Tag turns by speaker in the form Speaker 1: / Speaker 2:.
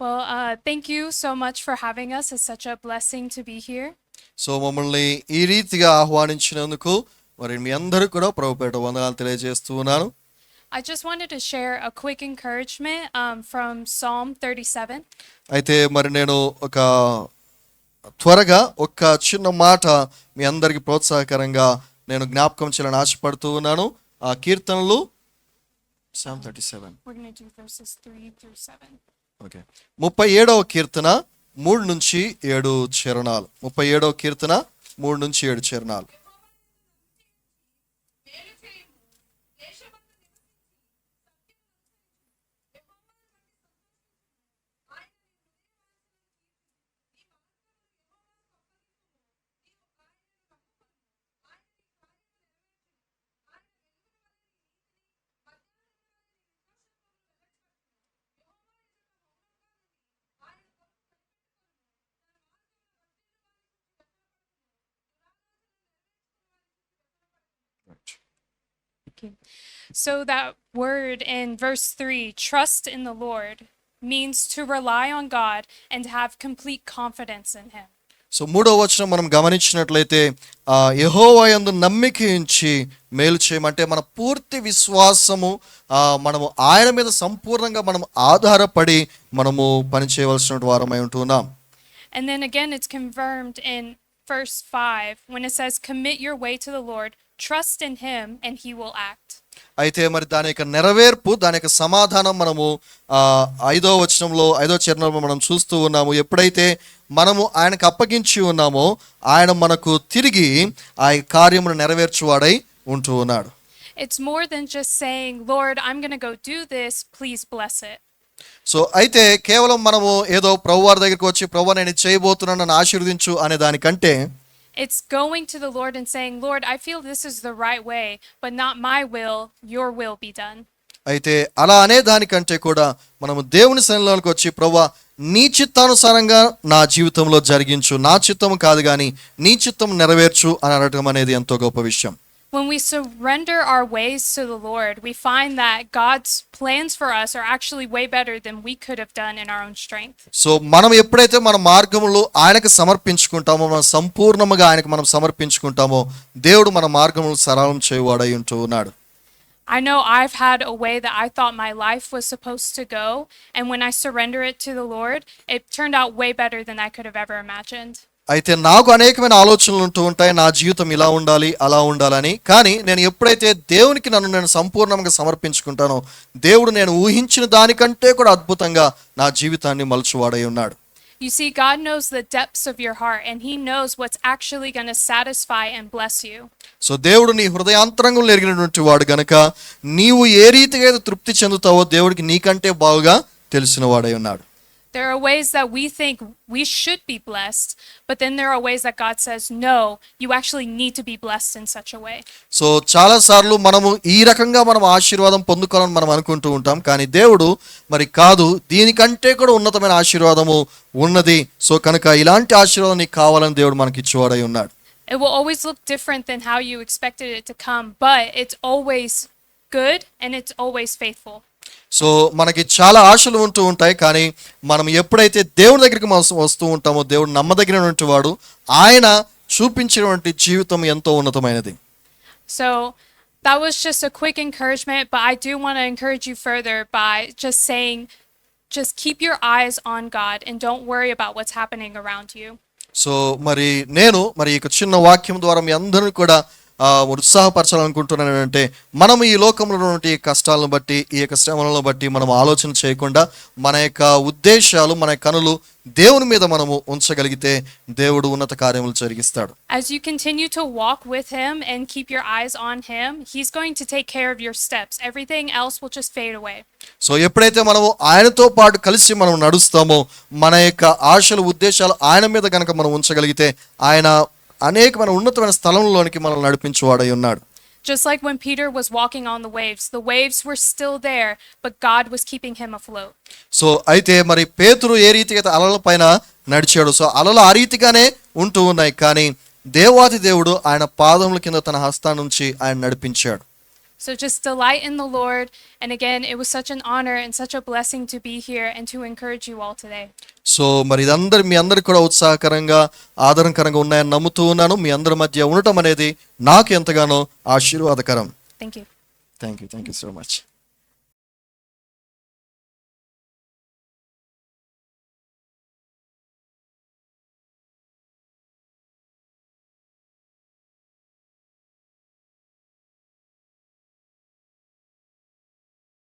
Speaker 1: Well, uh, thank you so much for having us. It's such a blessing to be here.
Speaker 2: So మమ్మల్ని ఈ రీతిగా ఆహ్వానించినందుకు మరి మీ అందరూ కూడా ప్రభుపేట వందనాలు తెలియజేస్తూ ఉన్నాను
Speaker 1: I just wanted to share a quick encouragement um, from Psalm 37.
Speaker 2: అయితే మరి నేను ఒక త్వరగా ఒక చిన్న మాట మీ అందరికి ప్రోత్సాహకరంగా నేను జ్ఞాపకం చేయాలని ఆశపడుతూ ఉన్నాను ఆ కీర్తనలు psalm thirty seven
Speaker 1: We're going to do verses 3 through 7.
Speaker 2: Okay. ముప్పై ఏడవ కీర్తన మూడు నుంచి ఏడు చరణాలు. ముప్పై ఏడవ కీర్తన మూడు నుంచి ఏడు చరణాలు.
Speaker 1: Okay. So, that word in verse 3, trust in the Lord, means to rely on God and have complete confidence in Him.
Speaker 2: So మూడో వచనం మనం గమనించినట్లయితే ఆ యహోవా యందు నమ్మిక ఉంచి మేలు చేయమంటే మన పూర్తి విశ్వాసము మనము ఆయన మీద సంపూర్ణంగా మనం ఆధారపడి మనము పని చేయవలసిన వారమై ఉంటున్నాం
Speaker 1: And then again, it's confirmed in verse 5 when it says, Commit your way to the Lord, trust in Him, and He will act.
Speaker 2: అయితే మరి దాని యొక్క నెరవేర్పు దాని యొక్క సమాధానం మనము ఐదో వచనంలో ఐదో చరణంలో మనం చూస్తూ ఉన్నాము ఎప్పుడైతే మనము ఆయనకు అప్పగించి ఉన్నామో ఆయన మనకు తిరిగి ఆ కార్యమును నెరవేర్చువాడై ఉంటూ ఉన్నాడు
Speaker 1: It's more than just saying, Lord, I'm going to go do this, please bless it.
Speaker 2: So అయితే కేవలం మనము ఏదో ప్రభు వారి దగ్గరికి వచ్చి ప్రభు నేను చేయబోతున్నాను నన్ను ఆశీర్వదించు అనే దానికంటే
Speaker 1: It's going to the Lord and saying, Lord, I feel this is the right way, but not my will, your will be done.
Speaker 2: అయితే అలా అనే దానికంటే కూడా మనము దేవుని సన్నిలోనికి వచ్చి ప్రభు నీ చిత్తానుసారంగా నా జీవితంలో జరిగించు నా చిత్తం కాదు కానీ నీ చిత్తం నెరవేర్చు అని అనడం అనేది ఎంతో గొప్ప విషయం
Speaker 1: When we surrender our ways to the Lord, we find that God's plans for us are actually way better than we could have done in our own strength.
Speaker 2: So మనం ఎప్పుడైతే మన మార్గములు ఆయనకు సమర్పించుకుంటామో మనం సంపూర్ణముగా ఆయనకు మనం సమర్పించుకుంటామో దేవుడు మన మార్గములు సరళం చేయువాడై ఉంటూ ఉన్నాడు
Speaker 1: I know I've had a way that I thought my life was supposed to go, and when I surrender it to the Lord, it turned out way better than I could have ever imagined.
Speaker 2: అయితే నాకు అనేకమైన ఆలోచనలు ఉంటూ ఉంటాయి. నా జీవితం ఇలా ఉండాలి అలా ఉండాలని. కానీ నేను ఎప్పుడైతే దేవునికి నన్ను నేను సంపూర్ణంగా సమర్పించుకుంటానో దేవుడు నేను ఊహించిన దానికంటే కూడా అద్భుతంగా నా జీవితాన్ని మలుచువాడై ఉన్నాడు.
Speaker 1: You see, God knows the depths of your heart, and He knows what's actually going to satisfy and bless you.
Speaker 2: So దేవుడు నీ హృదయాంతరంగంలో ఎరిగినటువంటి వాడు గనక నీవు ఏ రీతిగా తృప్తి చెందుతావో దేవుడికి నీకంటే బాగుగా తెలిసిన వాడై ఉన్నాడు.
Speaker 1: There are ways that we think we should be blessed, but then there are ways that God says, no, you actually need to be blessed in such a way.
Speaker 2: So చాలా సార్లు మనము ఈ రకంగా మనం ఆశీర్వాదం పొందుకోవాలని మనం అనుకుంటూ ఉంటాం కానీ దేవుడు మరి కాదు దీనికంటే కూడా ఉన్నతమైన ఆశీర్వాదము ఉన్నది సో కనుక ఇలాంటి ఆశీర్వాదం నీకు కావాలని దేవుడు మనకి ఇచ్చేవాడై ఉన్నాడు
Speaker 1: It will always look different than how you expected it to come, but it's always good and it's always faithful.
Speaker 2: So మనకి చాలా ఆశలు ఉంటూ ఉంటాయి కానీ మనం ఎప్పుడైతే దేవుడి దగ్గరికి మనం వస్తూ ఉంటామో దేవుడు నమ్మదగినటువంటి వాడు ఆయన చూపించినటువంటి జీవితం ఎంతో ఉన్నతమైనది
Speaker 1: So that was just a quick encouragement, but I do want to encourage you further by just saying, just keep your eyes on God and don't worry about what's happening around you.
Speaker 2: So మరి నేను మరి ఈ చిన్న వాక్యం ద్వారా మీ అందరిని కూడా ఉత్సాహపరచాలనుకుంటున్నాను ఏంటంటే మనం ఈ లోకంలో ఉన్నటువంటి కష్టాలను బట్టి ఈ యొక్క శ్రమలను బట్టి మనం ఆలోచన చేయకుండా మన యొక్క ఉద్దేశాలు మన కనులు దేవుని మీద మనము ఉంచగలిగితే దేవుడు ఉన్నత కార్యములు జరిగిస్తాడు
Speaker 1: As you continue to walk with Him and keep your eyes on Him, He's going to take care of your steps. Everything else will just fade away.
Speaker 2: So ఎప్పుడైతే మనము ఆయనతో పాటు కలిసి మనం నడుస్తామో మన యొక్క ఆశలు ఉద్దేశాలు ఆయన మీద కనుక మనం ఉంచగలిగితే ఆయన అనేకమైన ఉన్నతమైన స్థలంలోనికి మనం నడిపించువాడై ఉన్నాడు
Speaker 1: Just like when Peter was walking on the waves, the waves were still there, but God was keeping him afloat.
Speaker 2: So అయితే మరి పేతురు ఏ రీతిగా అయితే అలల పైన నడిచాడు సో అలలు ఆ రీతిగానే ఉంటూ ఉన్నాయి కానీ దేవాది దేవుడు ఆయన పాదముల కింద తన హస్తాన్ని నుంచి ఆయన నడిపించాడు
Speaker 1: So just delight in the Lord. And again, it was such an honor and such a blessing to be here and to encourage you all today.
Speaker 2: So మరి ఇదందరి మీ అందరికి కూడా ఉత్సాహకరంగా ఆదరణకరంగా ఉన్నాయని నమ్ముతూ ఉన్నాను మీ అందరి మధ్య ఉండటం అనేది నాకు ఎంతగానో ఆశీర్వాదకరం
Speaker 1: Thank you.
Speaker 2: Thank you thank you so much